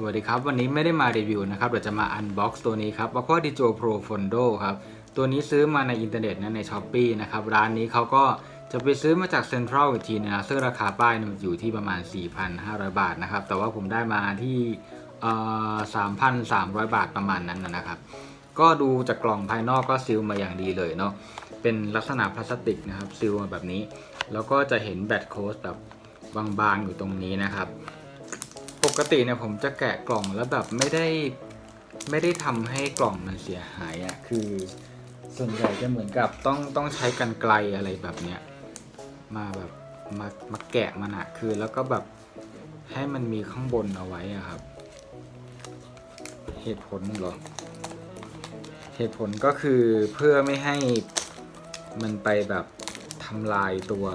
สวัสดีครับ วันนี้ไม่ได้มารีวิวนะครับเดี๋ยวจะมาอันบ็อกซ์ตัวนี้ครับ Aqua d i g i o Pro Fondo ครับ ตัวนี้ซื้อมาในอินเทอร์เน็ตนะใน s h อ p e e นะครับ ร้านนี้เขาก็จะไปซื้อมาจากเซ็นทรัลอีกทีนะซึ่งราคาป้ายเนี่ยอยู่ที่ประมาณ 4,500 บาทนะครับ แต่ว่าผมได้มาที่เอ่อ3,300บาทประมาณนั้นนะครับ ก็ดูจากกล่องภายนอกก็ซีลมาอย่างดีเลยเนาะเป็นลักษณะพลาสติกนะครับซีลมาแบบนี้ แล้วก็จะเห็นแบตโค้ดแบบบางๆอยู่ตรงนี้นะครับ ปกติเนี่ยผมจะแกะกล่องแล้วแบบไม่ได้ไม่ได้ทำให้กล่องมันเสียหายอะ่ะคือส่วนใหญ่จะเหมือนกับต้องต้องใช้กันไกลอะไรแบบเนี้ยมาแบบมามาแกะมันอะคือแล้วก็แบบให้มันมีข้างบนเอาไว้อะครับ เหตุผลเหรอ เหตุผลก็คือเพื่อไม่ให้มันไปแบบทำลายตัว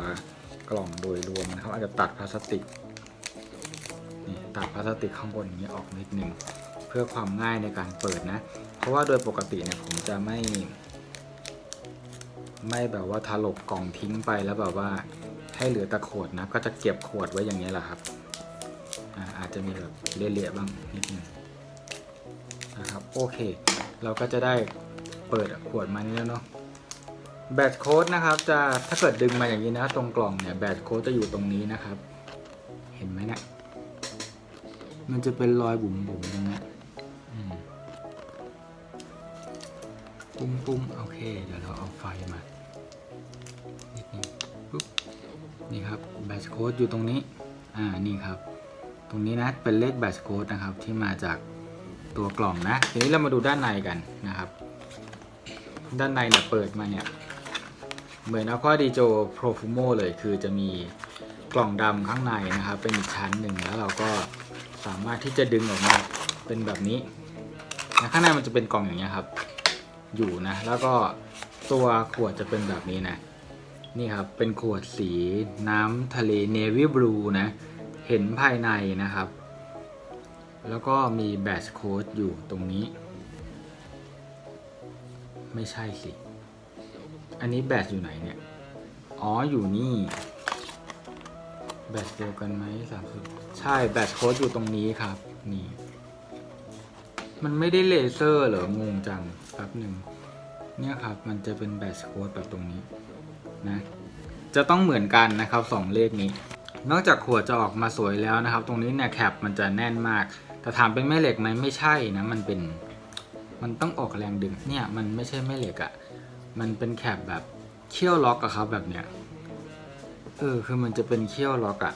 กล่องโดยรวมนะครับอาจจะตัดพลาสติก ตัดพลาสติกข้างบนอย่างนี้ออกนิดนึงเพื่อความง่ายในการเปิดนะ เพราะว่าโดยปกติเนี่ยผมจะไม่ ไม่แบบว่าถลกกล่องทิ้งไปแล้วแบบว่าให้เหลือต่ขวดนะ ก็จะเก็บขวดไว้อย่างนี้แหละครับอาอาจจะมีแบบเละๆบ้างนิดนึงนะครับโอเค เราก็จะได้เปิดขวดมานี่แล้วเนาะแบตโค้ดนะครับจะถ้าเกิดดึงมาอย่างนี้นะตรงกล่องเนี่ยแบตโค้ดจะอยู่ตรงนี้นะครับ เห็นไหมเนี่ย มันจะเป็นรอยบุ๋มบุ๋มๆตรงเนี้ยปุ้มปุ้มโอเค เดี๋ยวเราเอาไฟมานิดนึงปุ๊บนี่ครับแบตโค้ดอยู่ตรงนี้ อ่านี่ครับ ตรงนี้นะเป็นเลขแบตโค้ดนะครับ ที่มาจากตัวกล่องนะ ทีนี้เรามาดูด้านในกันนะครับ ด้านในเนี่ยเปิดมาเนี่ยเหมือน Aqua d i g i o Profumo เลยคือจะมี กล่องดำข้างในนะครับ เป็นอีกชั้นหนึ่งแล้วเราก็สามารถที่จะดึงออกมาเป็นแบบนี้นะข้างในมันจะเป็นกล่องอย่างเงี้ยครับ อยู่นะ แล้วก็ตัวขวดจะเป็นแบบนี้นะ นี่ครับ เป็นขวดสีน้ำทะเล Navy Blue นะ เห็นภายในนะครับ แล้วก็มีแบตโค้ดอยู่ตรงนี้ ไม่ใช่สิ อันนี้แบตอยู่ไหนเนี่ย อ๋อ อยู่นี่ แบตเดียวกันไหมสามสิบใช่แบตโค้ดอยู่ตรงนี้ครับ นี่ มันไม่ได้เลเซอร์เหรองงจังแป๊บหนึ่งเนี่ยครับมันจะเป็นแบตโค้ดแบบตรงนี้นะจะต้องเหมือนกันนะครับสองเลขนี้ นอกจากขวดจะออกมาสวยแล้วนะครับ ตรงนี้เนี่ยแคปมันจะแน่นมาก แต่ถามเป็นแม่เหล็กไหมไม่ใช่นะมันเป็นมันต้องออกแรงดึงเนี่ยมันไม่ใช่แม่เหล็กอะ่ะมันเป็นแคปแบบเขี้ยวล็อกอะครับแบบเนี้ย ออคือมันจะเป็นเขี้ยวล็อกอะ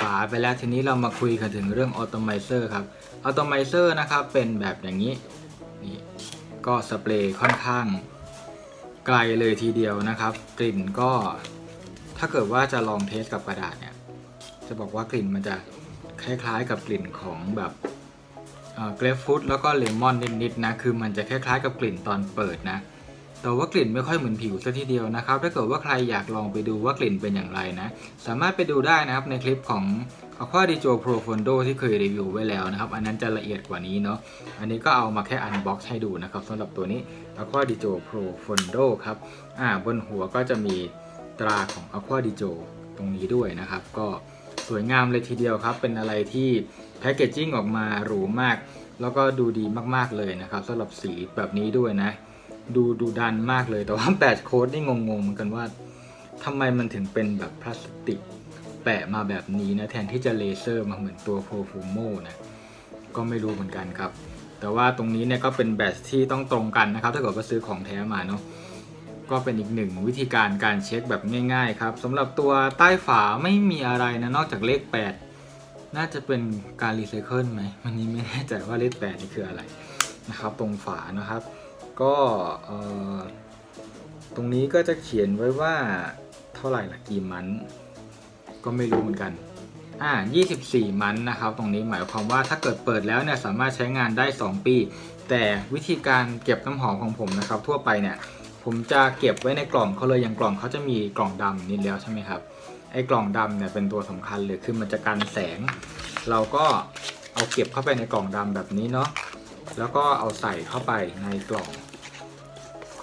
ฝาไปแล้วทีนี้เรามาคุยกันถึงเรื่องออโตไมเซอร์ครับออโตไมเซอร์นะครับเป็นแบบอย่างนี้นี่ก็สเปรย์ค่อนข้างไกลเลยทีเดียวนะครับ กลิ่นก็ถ้าเกิดว่าจะลองเทสกับกระดาษเนี่ยจะบอกว่ากลิ่นมันจะคล้ายๆกับกลิ่นของแบบเกรฟฟูดแล้วก็เลมอนนิดๆนะคือมันจะคล้ายๆกับกลิ่นตอนเปิดนะ แต่ว่ากลิ่นไม่ค่อยเหมือนผิวซะทีเดียวนะครับ ถ้าเกิดว่าใครอยากลองไปดูว่ากลิ่นเป็นอย่างไรนะ สามารถไปดูได้นะครับในคลิปของ Aqua d i g i o Pro Fondo ที่เคยรีวิวไว้แล้วนะครับ อันนั้นจะละเอียดกว่านี้เนาะ อันนี้ก็เอามาแค่อันบ็อกซ์ให้ดูนะครับสำหรับตัวนี้ Aqua d i g i o Pro Fondo ครับ อ่าบนหัวก็จะมีตราของ Aqua d i g i o ตรงนี้ด้วยนะครับ ก็สวยงามเลยทีเดียวครับ เป็นอะไรที่แพคเกจจิ้งออกมาหรูมาก แล้วก็ดูดีมากๆเลยนะครับสำหรับสีแบบนี้ด้วยนะ ดูดูดันมากเลย แต่ว่าแปดโค้ดนี่งงๆเหมือนกันว่าทำไมมันถึงเป็นแบบพลาสติกแปะมาแบบนี้นะ แทนที่จะเลเซอร์มาเหมือนตัวโ r ฟูโมนะก็ไม่รู้เหมือนกันครับ แต่ว่าตรงนี้เนี่ยก็เป็นแบตที่ต้องตรงกันนะครับ ถ้าเกิดว่าซื้อของแท้มาเนาะก็เป็นอีกหนึ่งวิธีการการเช็คแบบง่าย ๆ ครับสำหรับตัวใต้ฝาไม่มีอะไรนะ นอกจากเลข 8 น่าจะเป็นการรีไซเคิลไหมวันนี้ไม่แน่ใจว่าเลข8นี่คืออะไรนะครับ ตรงฝานะครับ ก็ตรงนี้ก็จะเขียนไว้ว่าเท่าไหร่ละกี่มัน ก็ไม่รู้เหมือนกันอ่า24 มันนะครับ ตรงนี้หมายความว่าถ้าเกิดเปิดแล้วเนี่ยสามารถใช้งานได้ 2 ปี แต่วิธีการเก็บน้ำหอมของผมนะครับ ทั่วไปเนี่ยผมจะเก็บไว้ในกล่องเขาเลยอย่างกล่องเขาจะมีกล่องดำนี่แล้วใช่ไหมครับไอ้กล่องดำเนี่ยเป็นตัวสำคัญเลยคือมันจะกันแสง เราก็เอาเก็บเข้าไปในกล่องดำแบบนี้เนาะแล้วก็เอาใส่เข้าไปในกล่อง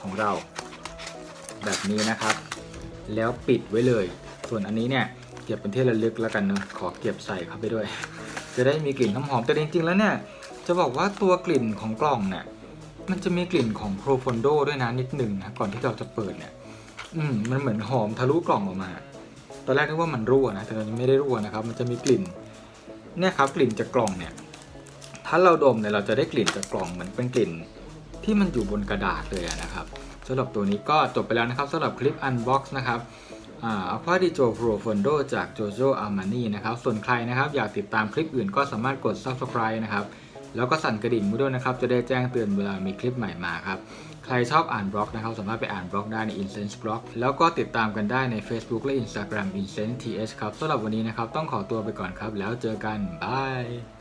ของเรา แบบนี้นะครับ แล้วปิดไว้เลย ส่วนอันนี้เนี่ยเก็บเป็นที่ระลึกแล้วกันเนาะขอเก็บใส่เข้าไปด้วย จะได้มีกลิ่นน้ำหอมแต่จริงๆแล้วเนี่ยจะบอกว่าตัวกลิ่นของกล่องเนี่ยมันจะมีกลิ่นของโปรฟอนโดด้วยนะนิดหนึ่งนะก่อนที่เราจะเปิดเนี่ย อืมมันเหมือนหอมทะลุกล่องออกมา ตอนแรกนึกว่ามันรั่วนะแต่ตอนไม่ได้รั่วนะครับ มันจะมีกลิ่นเนี่ยครับกลิ่นจากกล่องเนี่ย ถ้าเราดมเนี่ยเราจะได้กลิ่นจากกล่องเหมือนเป็นกลิ่น ที่มันอยู่บนกระดาษเลยนะครับสำหรับตัวนี้ก็จบไปแล้วนะครับสำหรับคลิป Unbox นะครับอ่า Aqua di Gio Profondo จาก Jojo Armani นะครับ ส่วนใครนะครับอยากติดตามคลิปอื่นก็สามารถกด Subscribe นะครับ แล้วก็สั่นกระดิ่งมาด้วยนะครับ จะได้แจ้งเตือนเวลามีคลิปใหม่มาครับ ใครชอบอ่านบล็อกนะครับ สามารถไปอ่านบล็อกได้ใน Incense Blog แล้วก็ติดตามกันได้ใน Facebook และ Instagram Incense TH ครับสำหรับวันนี้นะครับ ต้องขอตัวไปก่อนครับ แล้วเจอกันบาย